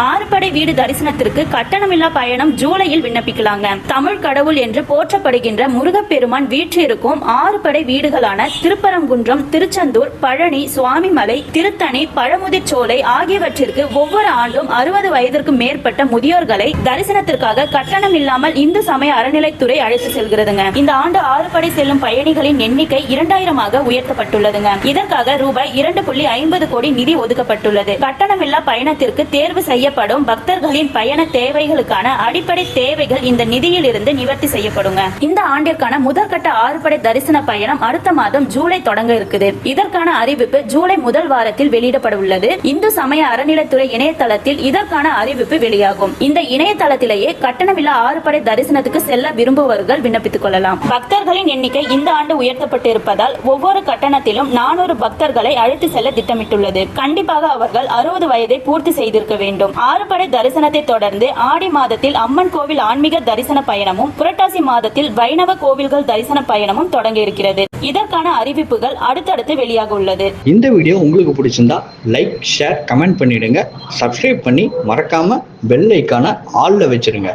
ஆறுபடை வீடு தரிசனத்திற்கு கட்டணமில்லா பயணம் ஜூலையில் விண்ணப்பிக்கலாங்க. தமிழ் கடவுள் என்று போற்றப்படுகின்ற முருகப்பெருமான் வீற்றிருக்கும் ஆறுபடை வீடுகளான திருப்பரங்குன்றம் திருச்செந்தூர் பழனி சுவாமிமலை திருத்தணி பழமுதிர்ச்சோலை ஆகியவற்றிற்கு ஒவ்வொரு ஆண்டும் அறுபது வயதிற்கு மேற்பட்ட முதியோர்களை தரிசனத்திற்காக கட்டணம் இல்லாமல் இந்து சமய அறநிலைத்துறை அழைத்து செல்கிறதுங்க. இந்த ஆண்டு ஆறுபடை செல்லும் பயணிகளின் எண்ணிக்கை இரண்டாயிரமாக உயர்த்தப்பட்டுள்ளதுங்க. இதற்காக ரூபாய் இரண்டு புள்ளி ஐம்பது கோடி நிதி ஒதுக்கப்பட்டுள்ளது. கட்டணமில்லா பயணத்திற்கு தேர்வு செய்ய செய்யப்படும். பக்தர்களின் பயண தேவைகளுக்கான அடிப்படை தேவைகள் இந்த நிதியில் இருந்து நிவர்த்தி செய்யப்படுங்க. இந்த ஆண்டிற்கான முதற்கட்ட ஆறுபடை தரிசன பயணம் அடுத்த மாதம் ஜூலை தொடங்க இருக்குது. இதற்கான அறிவிப்பு ஜூலை முதல் வாரத்தில் வெளியிடப்பட உள்ளது. இந்து சமய அறநிலைத்துறை இணையதளத்தில் இதற்கான அறிவிப்பு வெளியாகும். இந்த இணையதளத்திலேயே கட்டணமில்லா ஆறுபடை தரிசனத்துக்கு செல்ல விரும்புபவர்கள் விண்ணப்பித்துக் கொள்ளலாம். பக்தர்களின் எண்ணிக்கை இந்த ஆண்டு உயர்த்தப்பட்டு இருப்பதால் ஒவ்வொரு கட்டணத்திலும் நானூறு பக்தர்களை அழைத்து செல்ல திட்டமிட்டுள்ளது. கண்டிப்பாக அவர்கள் அறுபது வயதை பூர்த்தி செய்திருக்க வேண்டும். ஆறுபடை தரிசனத்தை தொடர்ந்து ஆடி மாதத்தில் அம்மன் கோவில் ஆன்மீக தரிசன பயணமும் புரட்டாசி மாதத்தில் வைணவ கோவில்கள் தரிசன பயணமும் தொடங்க இருக்கிறது. இதற்கான அறிவிப்புகள் அடுத்தடுத்து வெளியாக உள்ளது. இந்த வீடியோ உங்களுக்கு பிடிச்சிருந்தா லைக் ஷேர் கமெண்ட் பண்ணிடுங்க. சப்ஸ்கிரைப் பண்ணி மறக்காம பெல் ஐக்கான ஆல்ல வச்சிருங்க.